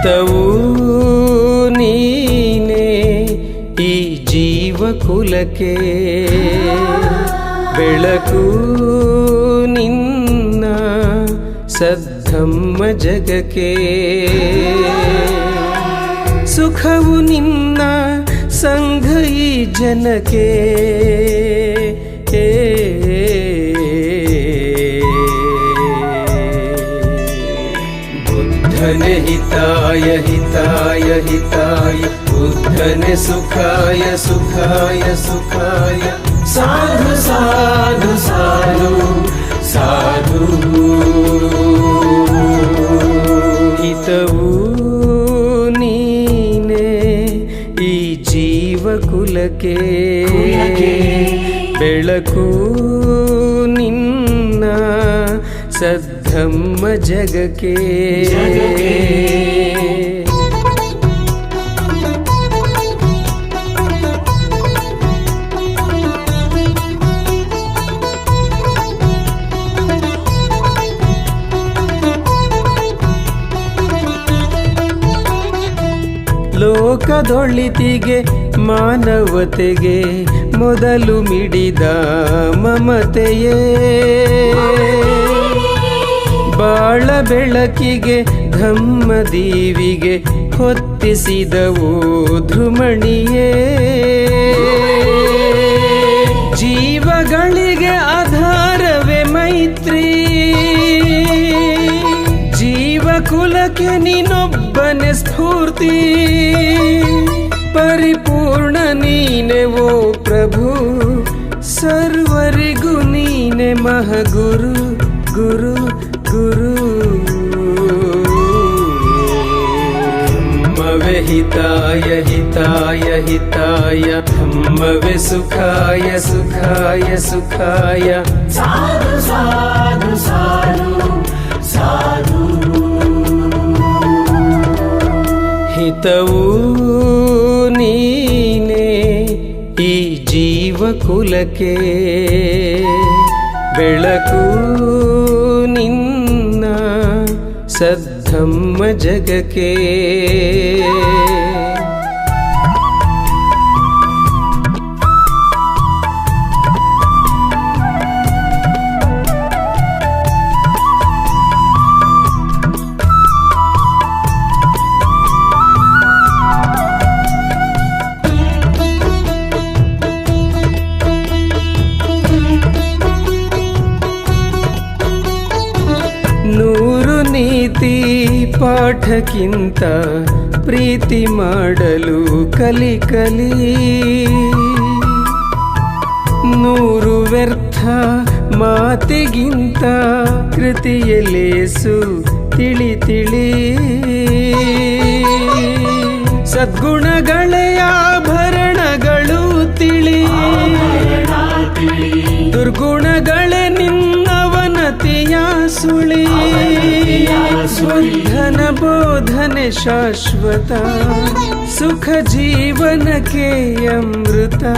ಹಿತವೂ ನೀನೇ ಈ ಜೀವ ಕುಲಕ್ಕೆ ಬೆಳಕು ನಿನ್ನ ಸದ್ಧಮ್ಮ ಜಗಕ್ಕೆ. ಸುಖವು ನಿನ್ನ ಸಂಘ ಈ ಜನಕ್ಕೆ. हिताय हिताय हिताय बुद्धने सुखाय सुखाय सुखाय साधु साधु साधु साधु ಹಿತವೂ ನೀನೇ ಈ ಜೀವ ಕುಲಕ್ಕೆ ಬೆಳಕು ನಿನ್ನ ಸದ್ಧಮ್ಮ ಜಗಕ್ಕೆ. ಲೋಕದೊಳಿತಿಗೆ ಮಾನವತೆಗೆ ಮೊದಲು ಮಿಡಿದ ಮಮತೆಯೇ. ಬಾಳ ಬೆಳಕಿಗೆ, ಧಮ್ಮ ದೇವಿಗೆ ಹೊತ್ತಿಸಿದವು ಧ್ರುಮಣಿಯೇ ಜೀವಗಳಿಗೆ ಆಧಾರವೇ ಮೈತ್ರಿ. ಜೀವ ಕುಲಕ್ಕೆ ನೀನೊಬ್ಬನೇ ಸ್ಫೂರ್ತಿ. ಪರಿಪೂರ್ಣ ನೀನೆ ಓ ಪ್ರಭು, ಸರ್ವರಿಗೂ ನೀನೆ ಮಹಗುರು, ಗುರು. ಗುರು ಧಮ್ಮವೆ ಹಿತಾಯ ಹಿತಾಯ ಹಿತಾಯ ಧಮ್ಮವೆ ಸುಖಾಯ ಸುಖಾಯ ಸುಖಾಯ ಸಾಧು ಸಾಧು ಸಾಧು ಸಾಧು ಹಿತವೂ ನೀನೇ ಈ ಜೀವ ಕುಲಕ್ಕೆ ಬೆಳಕು ನಿನ್ನ सद्धम जग के। ಪಾಠಕ್ಕಿಂತ ಪ್ರೀತಿ ಮಾಡಲು ಕಲಿ ಕಲಿ. ನೂರು ವ್ಯರ್ಥ ಮಾತಿಗಿಂತ ಕೃತಿಯಲೇಸು ತಿಳಿ ತಿಳಿ. ಸದ್ಗುಣಗಳೆಯ ಭರಣಗಳು ತಿಳಿ. ದುರ್ಗುಣಗಳೇ ನಿನ್ನವನತಿಯ ಸುಳಿ. स्वर्धन बोधन शाश्वता सुख जीवन जीवनकेयमृता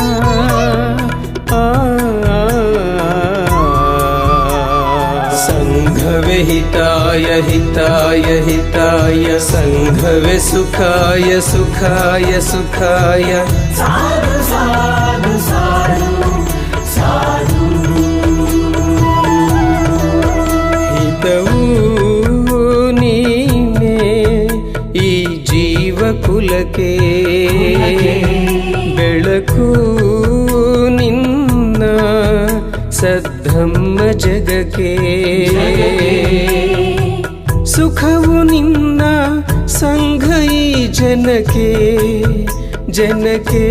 सङ्घवे हिताय हिताय हिताय सङ्घवे सुखाय सुखाय सुखाय साधु साधु ಕುಲಕ್ಕೆ ಬೆಳಕು ನಿನ್ನ ಸದ್ಧಮ್ಮ ಜಗಕ್ಕೆ. ಸುಖವು ನಿನ್ನ ಸಂಘೈ ಜನಕೆ ಜನಕ್ಕೆ.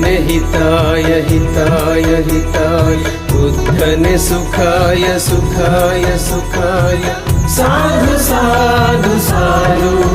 हिताय हिताय हिताय। बुद्धने सुखाय सुखाय सुखाय। साधु साधु साधु